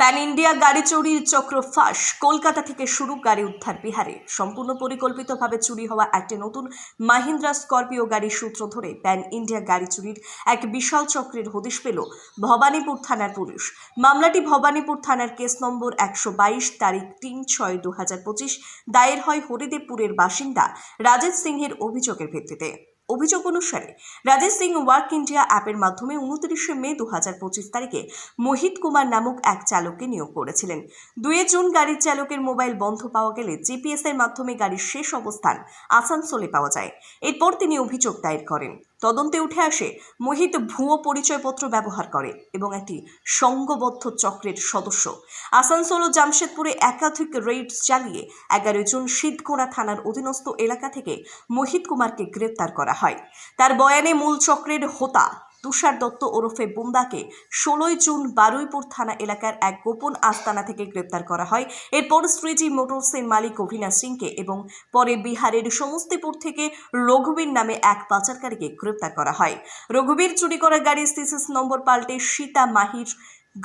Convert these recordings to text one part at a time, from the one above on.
Pan India গাড়ি চুরির চক্র ফাঁস। কলকাতা থেকে শুরু গাড়ি উদ্ধার বিহারে। সম্পূর্ণ পরিকল্পিতভাবে চুরি হওয়া একটি নতুন মাহিন্দ্রা স্করপিও গাড়ির সূত্র ধরে প্যান ইন্ডিয়া গাড়ি চুরির এক বিশাল চক্রের হদিশ পেল ভবানীপুর থানার পুলিশ। মামলাটি ভবানীপুর থানার কেস নম্বর একশো বাইশ, তারিখ তিন ছয় দু হাজার পঁচিশ। দায়ের হয় হরিদেবপুরের বাসিন্দা রাজেশ সিংহের অভিযোগের ভিত্তিতে। অভিযোগ অনুসারে রাজেশ সিং ওয়ার্ক ইন্ডিয়া অ্যাপের মাধ্যমে উনত্রিশে মে দু হাজার পঁচিশ তারিখে মোহিত কুমার নামক এক চালককে নিয়োগ করেছিলেন। দুয়ে জুন গাড়ির চালকের মোবাইল বন্ধ পাওয়া গেলে জিপিএস এর মাধ্যমে গাড়ির শেষ অবস্থান আসানসোলে পাওয়া যায়। এরপর তিনি অভিযোগ দায়ের করেন। তদন্তে উঠে আসে, মোহিত ভুয়ো পরিচয়পত্র ব্যবহার করে এবং একটি সংঘবদ্ধ চক্রের সদস্য। আসানসোল ও জামশেদপুরে একাধিক রেড চালিয়ে এগারো জুন শীতকোনা থানার অধীনস্থ এলাকা থেকে মোহিত কুমারকে গ্রেপ্তার করা হয়। তার বয়ানে মূল চক্রের হোতা, তুষার দত্ত ওরফে বুন্দাকে ষোলোই জুন বারুইপুর থানা এলাকার এক গোপন আস্তানা থেকে গ্রেপ্তার করা হয়। এরপর শ্রীজি মোটরসের মালিক অভিনাশ সিংকে এবং পরে বিহারের সমস্তিপুর থেকে রঘুবীর নামে এক পাচারকারীকে গ্রেপ্তার করা হয়। রঘুবীর চুরি করা গাড়ির সিসিস নম্বর পাল্টে সীতা মাহির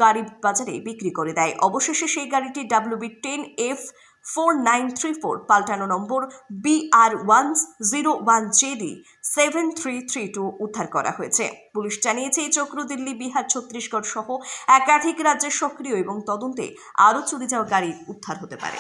গাড়ি বাজারে বিক্রি করে দেয়। অবশেষে সেই গাড়িটি WB ten F four nine three four পাল্টানো number B R one zero one JD seven three three two উদ্ধার করা হয়েছে। পুলিশ জানিয়েছে, এই চক্র দিল্লি, বিহার, ছত্তিশগড় সহ একাধিক রাজ্যে সক্রিয় এবং তদন্তে আরও চুরি যাওয়া গাড়ি উদ্ধার হতে পারে।